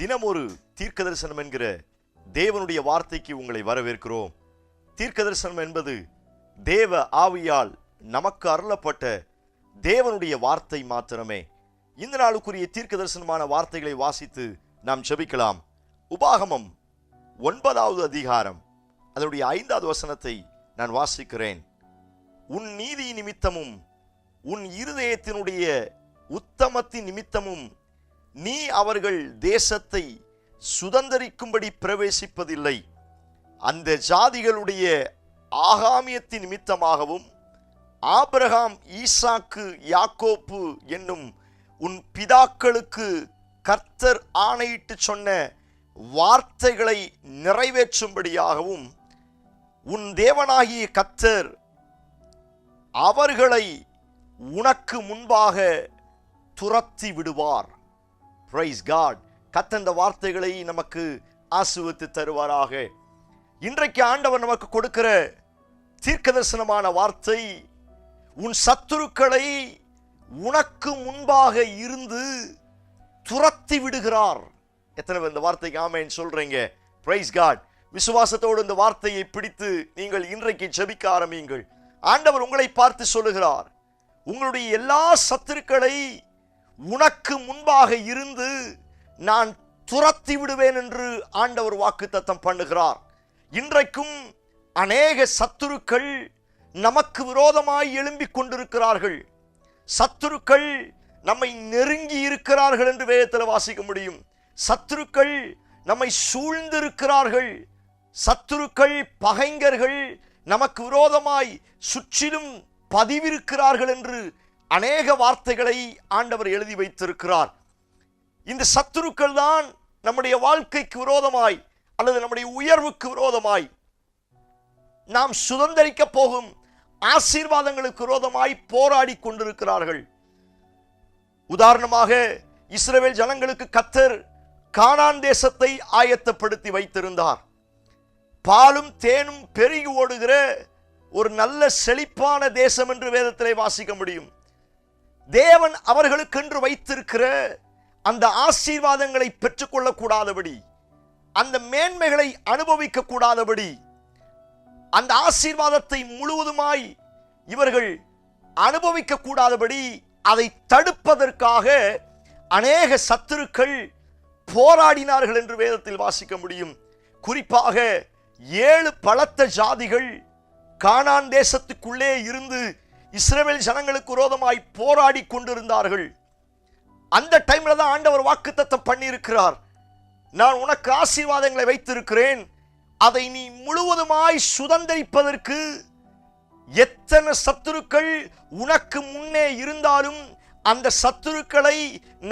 தினம் ஒரு தீர்க்க தரிசனம் என்கிற தேவனுடைய வார்த்தைக்கு உங்களை வரவேற்கிறோம். தீர்க்க தரிசனம் என்பது தேவ ஆவியால் நமக்கு அருளப்பட்ட தேவனுடைய வார்த்தை மாத்திரமே. இந்த நாளுக்குரிய தீர்க்க தரிசனமான வார்த்தைகளை வாசித்து நாம் செபிக்கலாம் உபாகமம் ஒன்பதாவது அதிகாரம். அதனுடைய ஐந்தாவது வசனத்தை நான் வாசிக்கிறேன். உன் நீதி நிமித்தமும் உன் இருதயத்தினுடைய உத்தமத்தின் நிமித்தமும் நீ அவர்கள் தேசத்தை சுதந்தரிக்கும்படி பிரவேசிப்பதில்லை. அந்த ஜாதிகளுடைய ஆகாமியத்தின் நிமித்தமாகவும் ஆபிரகாம் ஈசாக்கு யாக்கோப்பு என்னும் உன் பிதாக்களுக்கு கர்த்தர் ஆணையிட்டு சொன்ன வார்த்தைகளை நிறைவேற்றும்படியாகவும் உன் தேவனாகிய கர்த்தர் அவர்களை உனக்கு முன்பாக துரத்தி விடுவார் பிரைஸ் காட் கத்தந்த வார்த்தைகளை நமக்கு ஆசுவித்து தருவாராக. இன்றைக்கு ஆண்டவர் நமக்கு கொடுக்கிற தீர்க்கதரிசனமான வார்த்தை உன் சத்துருக்களை உனக்கு முன்பாக இருந்து துரத்தி விடுகிறார். எத்தனை பேர் இந்த வார்த்தைக்கு ஆமேன்னு சொல்றீங்க? பிரைஸ் காட் விசுவாசத்தோடு இந்த வார்த்தையை பிடித்து நீங்கள் இன்றைக்கு ஜபிக்க ஆரம்பியுங்கள். ஆண்டவர் உங்களை பார்த்து சொல்லுகிறார் உங்களுடைய எல்லா சத்துருக்களை உனக்கு முன்பாக இருந்து நான் துரத்தி விடுவேன் என்று ஆண்டவர் வாக்கு தத்தம் பண்ணுகிறார். இன்றைக்கும் அநேக சத்துருக்கள் நமக்கு விரோதமாய் எழும்பிக் கொண்டிருக்கிறார்கள். சத்துருக்கள் நம்மை நெருங்கி இருக்கிறார்கள் என்று வேதத்தில் வாசிக்க முடியும். சத்துருக்கள் நம்மை சூழ்ந்திருக்கிறார்கள். சத்துருக்கள் பகைஞர்கள் நமக்கு விரோதமாய் சுற்றிலும் பதிவிருக்கிறார்கள் என்று அநேக வார்த்தைகளை ஆண்டவர் எழுதி வைத்திருக்கிறார். இந்த சத்துருக்கள் தான் நம்முடைய வாழ்க்கைக்கு விரோதமாய் அல்லது நம்முடைய உயர்வுக்கு விரோதமாய் நாம் சுதந்திரிக்க போகும் ஆசீர்வாதங்களுக்கு விரோதமாய் போராடி கொண்டிருக்கிறார்கள். உதாரணமாக இஸ்ரேல் ஜனங்களுக்கு கத்தர் கானான் தேசத்தை ஆயத்தப்படுத்தி வைத்திருந்தார். பாலும் தேனும் பெருகி ஓடுகிற ஒரு நல்ல செழிப்பான தேசம் என்று வேதத்திலே வாசிக்க முடியும். தேவன் அவர்களுக்கென்று வைத்திருக்கிற அந்த ஆசீர்வாதங்களை பெற்றுக்கொள்ளக்கூடாதபடி அந்த மேன்மைகளை அனுபவிக்க கூடாதபடி அந்த ஆசீர்வாதத்தை முழுவதுமாய் இவர்கள் அனுபவிக்க கூடாதபடி அதை தடுப்பதற்காக அநேக சத்துருக்கள் போராடினார்கள் என்று வேதத்தில் வாசிக்க முடியும். குறிப்பாக ஏழு பலத்த ஜாதிகள் கானான் தேசத்துக்குள்ளே இருந்து இஸ்ரேல் ஜனங்களுக்கு விரோதமாய் போராடி கொண்டிருந்தார்கள். அந்த டைம்ல தான் ஆண்டவர் வாக்குத்தத்தம் பண்ணியிருக்கிறார். நான் உனக்கு ஆசீர்வாதங்களை வைத்திருக்கிறேன். அதை நீ முழுவதுமாய் சுதந்திரிப்பதற்கு எத்தனை சத்துருக்கள் உனக்கு முன்னே இருந்தாலும் அந்த சத்துருக்களை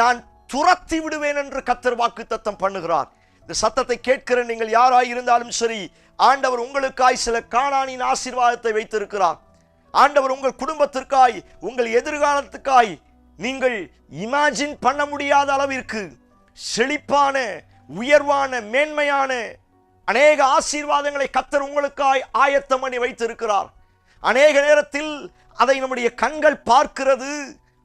நான் துரத்தி விடுவேன் என்று கத்தர் வாக்கு தத்தம் பண்ணுகிறார். இந்த சத்தத்தை கேட்கிற நீங்கள் யாராய் இருந்தாலும் சரி ஆண்டவர் உங்களுக்காய் சில காணானின் ஆசீர்வாதத்தை வைத்திருக்கிறார். ஆண்டவர் உங்கள் குடும்பத்திற்காய் உங்கள் எதிர்காலத்துக்காய் நீங்கள் இமேஜின் பண்ண முடியாத அளவிற்கு செழிப்பான உயர்வான மேன்மையான அநேக ஆசீர்வாதங்களை கத்தர் உங்களுக்காய் ஆயத்தம் பண்ணி வைத்திருக்கிறார். அநேக நேரத்தில் அதை நம்முடைய கண்கள் பார்க்கிறது.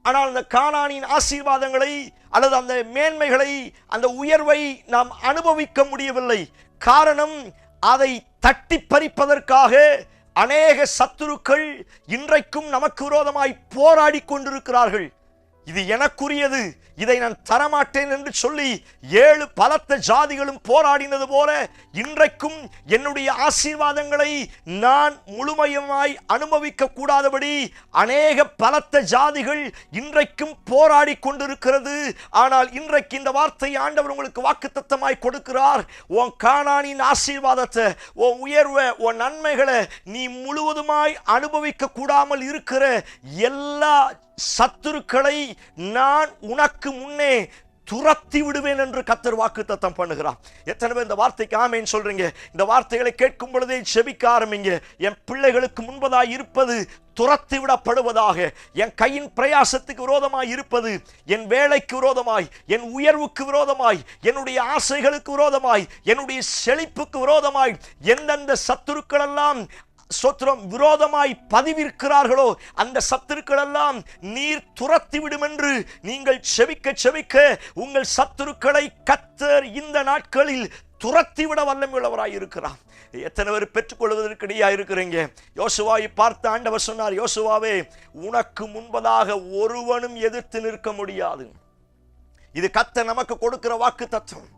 ஆனால் அந்த காணானின் ஆசீர்வாதங்களை அல்லது அந்த மேன்மைகளை அந்த உயர்வை நாம் அனுபவிக்க முடியவில்லை. காரணம் அதை தட்டி பறிப்பதற்காக அநேக சத்துருக்கள் இன்றைக்கும் நமக்கு விரோதமாய் போராடி கொண்டிருக்கிறார்கள். இது எனக்குரியது. இதை நான் தரமாட்டேன் என்று சொல்லி ஏழு பலத்த ஜாதிகளும் போராடினது போல இன்றைக்கும் என்னுடைய ஆசீர்வாதங்களை நான் முழுமையுமாய் அனுபவிக்க கூடாதபடி அநேக பலத்த ஜாதிகள் இன்றைக்கும் போராடி கொண்டிருக்கிறது. ஆனால் இன்றைக்கு இந்த வார்த்தை ஆண்டவர் உங்களுக்கு வாக்குத்தத்தமாய் கொடுக்கிறார். உன் காணானின் ஆசீர்வாதத்தை உன் உயர்வை உன் நன்மைகளை நீ முழுவதுமாய் அனுபவிக்க கூடாமல் இருக்கிற எல்லா சத்துருக்களை நான் உனக்கு முன்னே துரத்தி விடுவேன் என்று கத்தர் வாக்கு தத்தம் பண்ணுகிறார். எத்தனை பேர் இந்த வார்த்தைக்கு ஆமேன்னு சொல்றீங்க? இந்த வார்த்தைகளை கேட்கும் பொழுதே செபிக்க ஆரம்பிங்க. என் பிள்ளைகளுக்கு முன்பதாக இருப்பது துரத்தி விடப்படுவதாக. என் கையின் பிரயாசத்துக்கு விரோதமாய் இருப்பது என் வேலைக்கு விரோதமாய் என் உயர்வுக்கு விரோதமாய் என்னுடைய ஆசைகளுக்கு விரோதமாய் என்னுடைய செழிப்புக்கு விரோதமாய் எந்தெந்த சத்துருக்கள் எல்லாம் சொத்திரம் விரோதமாய் பதிவிருக்கிறார்களோ அந்த சத்துருக்களெல்லாம் நீர் துரத்தி விடும் என்று நீங்கள் செவிக்க செவிக்க உங்கள் சத்துருக்களை கத்தர் இந்த நாட்களில் துரத்திவிட வல்லமையுள்ளவராய் இருக்கிறார். எத்தனை பேர் பெற்றுக்கொள்வதற்கு இடையா இருக்கிறீங்க? யோசுவாவை பார்த்து ஆண்டவர் சொன்னார் யோசுவாவே உனக்கு முன்பதாக ஒருவனும் எதிர்த்து நிற்க முடியாது. இது கத்த நமக்கு கொடுக்கிற வாக்கு தத்துவம்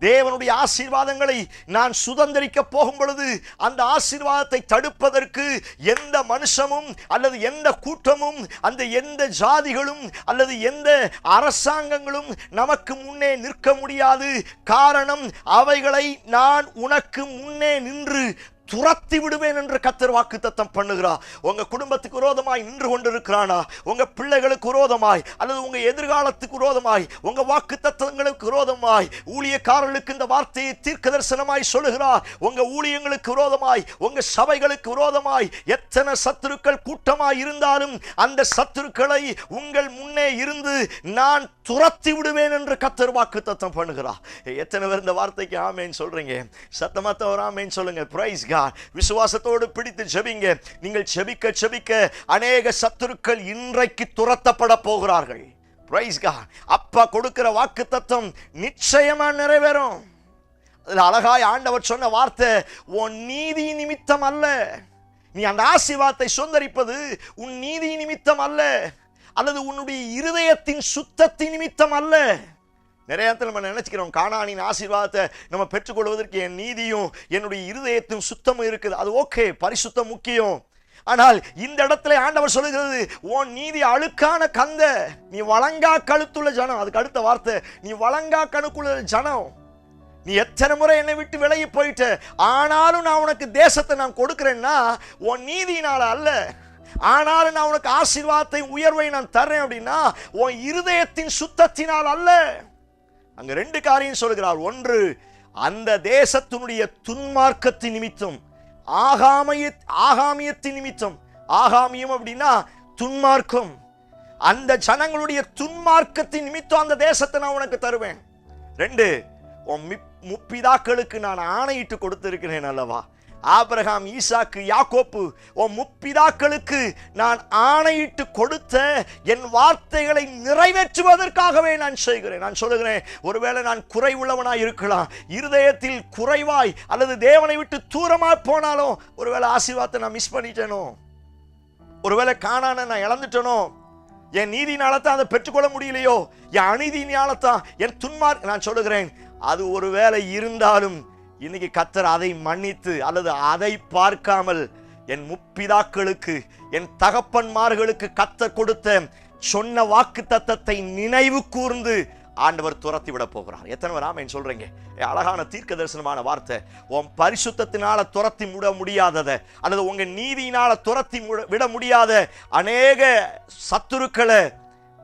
தேவனுடைய ஆசீர்வாதங்களை நான் சுதந்திரிக்க போகும் பொழுது அந்த ஆசீர்வாதத்தை தடுப்பதற்கு எந்த மனுஷமும் அல்லது எந்த கூட்டமும் அந்த எந்த ஜாதிகளும் அல்லது எந்த அரசாங்கங்களும் நமக்கு முன்னே நிற்க முடியாது. காரணம் அவைகளை நான் உனக்கு முன்னே நின்று துரத்தி விடுவேன் என்று கத்தர் வாக்கு தத்தம் பண்ணுகிறா உங்க குடும்பத்துக்கு விரோதமாய் நின்று கொண்டிருக்கிறானா? உங்க பிள்ளைகளுக்கு விரோதமாய் அல்லது உங்க எதிர்காலத்துக்கு விரோதமாய் உங்க வாக்கு தத்தங்களுக்கு விரோதமாய் ஊழியக்காரர்களுக்கு இந்த வார்த்தையை தீர்க்க தரிசனமாய் சொல்லுகிறார். உங்க ஊழியங்களுக்கு விரோதமாய் உங்க சபைகளுக்கு விரோதமாய் எத்தனை சத்துருக்கள் கூட்டமாய் இருந்தாலும் அந்த சத்துருக்களை உங்கள் முன்னே இருந்து நான் துரத்தி விடுவேன் என்று கத்தர் வாக்கு தத்தம் பண்ணுகிறா எத்தனை பேர் இந்த வார்த்தைக்கு ஆமேன்னு சொல்றீங்க? சத்தமாக ஒரு ஆமேன்னு சொல்லுங்க. பிரைஸ் கா விசுவாசத்தோடு பிடித்து ஜெபிங்க. நீங்கள் ஜெபிக்க ஜெபிக்க அநேக சத்துருக்கள் இன்றைக்கு துரத்தப்பட போகிறார்கள். பிரைஸ் கா அப்பா கொடுக்கிற வாக்கு தத்தம் நிச்சயமா நிறைவேறும். அதில் அழகாய் ஆண்டவர் சொன்ன வார்த்தை உன் நீதி நிமித்தம் அல்ல. நீ அந்த ஆசீர்வாதத்தை சுந்தரிப்பது உன் நீதி நிமித்தம் அல்ல. அல்லது உன்னுடைய இருதயத்தின் சுத்தத்தின் நிமித்தம் அல்ல. நிறைய இடத்துல நம்ம நினைச்சுக்கிறோம் காணானின் ஆசீர்வாதத்தை நம்ம பெற்றுக்கொள்வதற்கு என் நீதியும் என்னுடைய இருதயத்தின் சுத்தமும் இருக்குது. அது ஓகே பரிசுத்தம் முக்கியம். ஆனால் இந்த இடத்துல ஆண்டவர் சொல்லுகிறது உன் நீதி அழுக்கான கந்த நீ வழங்கா கழுத்துள்ள ஜனம். அதுக்கு அடுத்த வார்த்தை நீ வழங்கா கணுக்குள்ள ஜனம். நீ எத்தனை முறை என்னை விட்டு விலகி போயிட்ட? ஆனாலும் நான் உனக்கு தேசத்தை நான் கொடுக்குறேன்னா உன் நீதியினால அல்ல. ஆனாலும் நான் உனக்கு ஆசீர்வாதத்தை உயர்வை நான் தர்றேன் அப்படின்னா உன் இருதயத்தின் சுத்தத்தினால் அல்ல. அங்க ரெண்டு காரியம் சொல்கிறார். ஒன்று அந்த தேசத்தினுடைய துன்மார்க்கத்தின் நிமித்தம் ஆகாமிய ஆகாமியத்தின் நிமித்தம். ஆகாமியம் அப்படின்னா துன்மார்க்கம். அந்த ஜனங்களுடைய துன்மார்க்கத்தின் நிமித்தம் அந்த தேசத்தை நான் உனக்கு தருவேன். ரெண்டு உன் மிப்- முப்பிதாக்களுக்கு நான் ஆணையிட்டு கொடுத்திருக்கிறேன் அல்லவா? ஆபிரகாம் ஈசாக்கு யாக்கோப்பு உன் முப்பிதாக்களுக்கு நான் ஆணையிட்டு கொடுத்த என் வார்த்தைகளை நிறைவேற்றுவதற்காகவே நான் செய்கிறேன். நான் சொல்லுகிறேன் ஒருவேளை நான் குறைவுள்ளவனாய் இருக்கலாம். இருதயத்தில் குறைவாய் அல்லது தேவனை விட்டு தூரமாக போனாலும் ஒருவேளை ஆசீர்வாதத்தை நான் மிஸ் பண்ணிட்டேனோ? ஒருவேளை காணான நான் இழந்துட்டேனோ? என் நீதினால்தான் அதை பெற்றுக்கொள்ள முடியலையோ? என் அநீதினால தான் என் துன்மார் நான் சொல்லுகிறேன் அது ஒருவேளை இருந்தாலும் இன்னைக்கு கத்தர் அதை மன்னித்து அல்லது அதை பார்க்காமல் என் முப்பிதாக்களுக்கு என் தகப்பன்மார்களுக்கு கத்தர் கொடுத்த சொன்ன வாக்கு தத்தத்தை நினைவு கூர்ந்து ஆண்டவர் துரத்தி விட போகிறார். எத்தனை பேர் ஆமென் சொல்றீங்க? அழகான தீர்க்க தரிசனமான வார்த்தை. உன் பரிசுத்தினால துரத்தி விட முடியாததை அல்லது உங்க நீதியினால துரத்தி முட- விட முடியாத அநேக சத்துருக்களை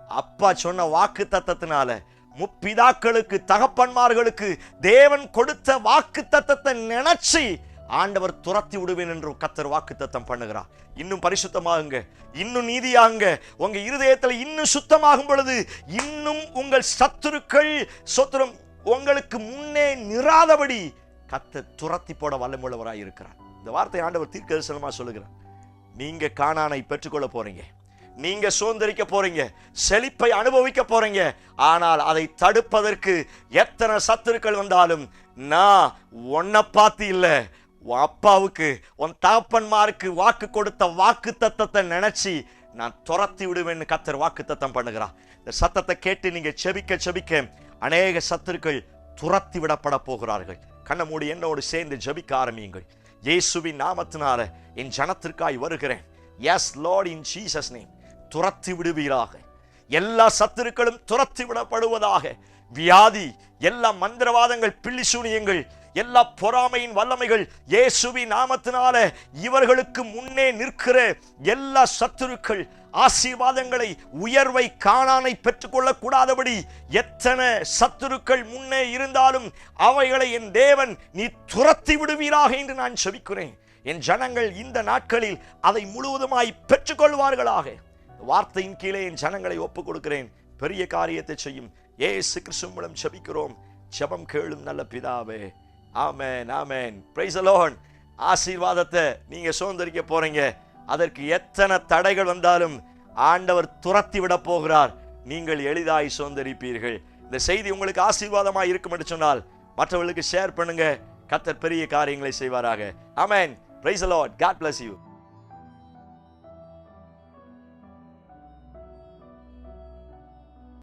அப்பா சொன்ன வாக்கு தத்தத்தினால முப்பிதாக்களுக்கு தகப்பன்மார்களுக்கு தேவன் கொடுத்த வாக்கு தத்தத்தை நினைச்சு ஆண்டவர் துரத்தி விடுவேன் என்று கத்தர் வாக்கு தத்தம் பண்ணுகிறார். இன்னும் பரிசுத்தமாகுங்க. இன்னும் நீதியாகுங்க. உங்க இருதயத்தில் இன்னும் சுத்தமாகும் பொழுது இன்னும் உங்கள் சத்துருக்கள் சொத்துரம் உங்களுக்கு முன்னே நிறாதபடி கத்தர் துரத்தி போட வல்லமுள்ளவராக இருக்கிறார் இந்த வார்த்தை ஆண்டவர் தீர்க்க தரிசனமாக சொல்லுகிறார். நீங்க காணானை பெற்றுக்கொள்ள போறீங்க. நீங்க சுதந்திரிக்க போறீங்க செழிப்பை அனுபவிக்க போறீங்க. ஆனால் அதை தடுப்பதற்கு எத்தனை சத்துருக்கள் வந்தாலும் நான் உன்னை பார்த்து இல்லை. உன் அப்பாவுக்கு உன் தகப்பன்மாருக்கு வாக்கு கொடுத்த வாக்கு தத்தத்தை நினைச்சு நான் துரத்தி விடுவேன்னு கத்தர் வாக்கு தத்தம் பண்ணுகிறான் இந்த சத்தத்தை கேட்டு நீங்க செபிக்க செபிக்க அநேக சத்துருக்கள் துரத்தி விடப்பட போகிறார்கள். கண்ண மூடி என்னோடு சேர்ந்து ஜெபிக்க ஆரம்பியுங்கள். இயேசுவின் நாமத்தினால என் ஜனத்திற்காய் வருகிறேன். Yes Lord in Jesus name துரத்தி விடுவீராக. எல்லா சத்துருக்களும் துரத்தி விடப்படுவதாக. வியாதி எல்லா மந்திரவாதங்கள் பில்லி சூனியங்கள் எல்லா பொறாமையின் வல்லமைகள் இயேசுவி நாமத்தினால இவர்களுக்கு முன்னே நிற்கிற எல்லா சத்துருக்கள் ஆசீர்வாதங்களை உயர்வை காணானை பெற்றுக்கொள்ள கூடாதபடி எத்தனை சத்துருக்கள் முன்னே இருந்தாலும் அவைகளை என் தேவன் நீ துரத்தி விடுவீராக என்று நான் செபிக்கிறேன். என் ஜனங்கள் இந்த நாட்களில் அதை முழுவதுமாய் பெற்றுக்கொள்வார்களாக. வார்த்தையின் கீழே என் ஜனங்களை ஒப்புக் கொடுக்கிறேன் பெரிய காரியத்தை செய்யும். ஏசு கிறிஸ்து மூலம் செபிக்கிறோம் ஜெபம் கேளும் நல்ல பிதாவே. ஆமேன் ஆமேன். பிரைஸ் அலோன் ஆசீர்வாதத்தை நீங்க சுதந்திரிக்க போறீங்க. அதற்கு எத்தனை தடைகள் வந்தாலும் ஆண்டவர் துரத்தி விட போகிறார். நீங்கள் எளிதாய் சுதந்திரிப்பீர்கள். இந்த செய்தி உங்களுக்கு ஆசீர்வாதமாக இருக்கும் என்று சொன்னால் மற்றவர்களுக்கு ஷேர் பண்ணுங்க. கத்தர் பெரிய காரியங்களை செய்வாராக. ஆமேன். Praise Lord God bless you